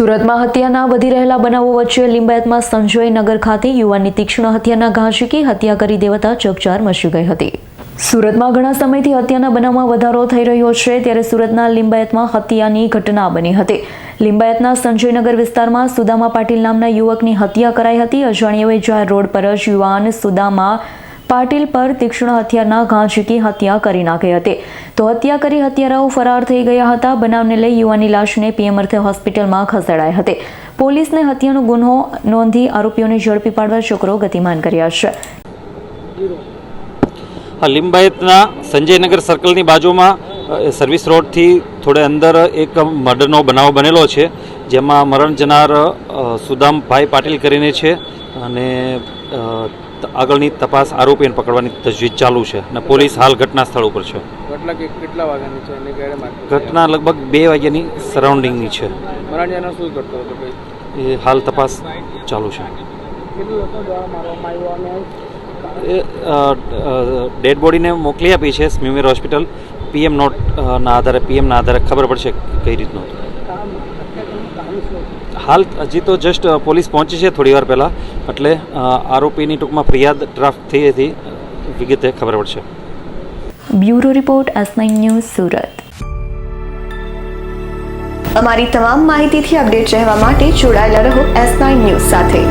સુરતમાં હત્યાના વધી રહેલા બનાવો વચ્ચે લિંબાયતમાં સંજય નગર ખાતે યુવાનની તીક્ષ્ણ હત્યાના ઘા ઝીકી હત્યા કરી દેવાતા ચકચાર મચી ગઈ હતી. સુરતમાં ઘણા સમયથી હત્યાના બનાવમાં વધારો થઈ રહ્યો છે, ત્યારે સુરતના લિંબાયતમાં હત્યાની ઘટના બની હતી. લિંબાયતના સંજયનગર વિસ્તારમાં સુદામા પાટીલ નામના યુવકની હત્યા કરાઈ હતી. અજાણ્યોએ જાહેર રોડ પર જ યુવાન સુદામા પાટીલ પર તીક્ષ્ણ હથિયારના ઘા ઝીકી હત્યા કરી નાખી હતી. તો હત્યા કરી હત્યારાઓ ફરાર થઈ ગયા હતા. બનાવને લઈ યુવાની લાશને પીએમ અર્થે હોસ્પિટલમાં ખસેડાઈ હતી. પોલીસને હત્યાનો ગુન્હો નોંધી આરોપીઓને ઝડપી પાડવા ચક્રો ગતિમાન કર્યા છે. લિંબાયતના સંજયનગર સર્કલની બાજુમાં સર્વિસ રોડથી થોડે અંદર એક મર્ડરનો બનાવ બનેલો છે, જેમાં મરણ જનાર સુદામભાઈ પાટીલ કરીને છે અને આગળની તપાસ આરોપીને પકડવાની તજવીજ ચાલુ છે અને પોલીસ હાલ ઘટના સ્થળ ઉપર છે. કેટલા કેટલા વાગ્યાની છે? એને ક્યારે ઘટના લગભગ બે વાગ્યાની સરાઉન્ડિંગની છે. મરાણિયાનો શું કરતો હતો એ હાલ તપાસ ચાલુ છે. એ ડેડ બોડીને મોકલી આપી છે સ્મીમેર હોસ્પિટલ. પીએમ નોટ ના આધારે પીએમના આધારે ખબર પડશે કઈ રીતનું હતું. હાલ હજી તો જસ્ટ પોલીસ પહોંચી છે થોડી વાર પહેલાં, એટલે આરોપીની ટૂંકમાં ફરિયાદ ડ્રાફ્ટ થઈ હતી, વિગતે ખબર પડશે. Bureau report S news Surat. અમારી તમામ માહિતીથી અપડેટ રહેવા માટે જોડાયેલા રહો એસ ન્યૂઝ સાથે.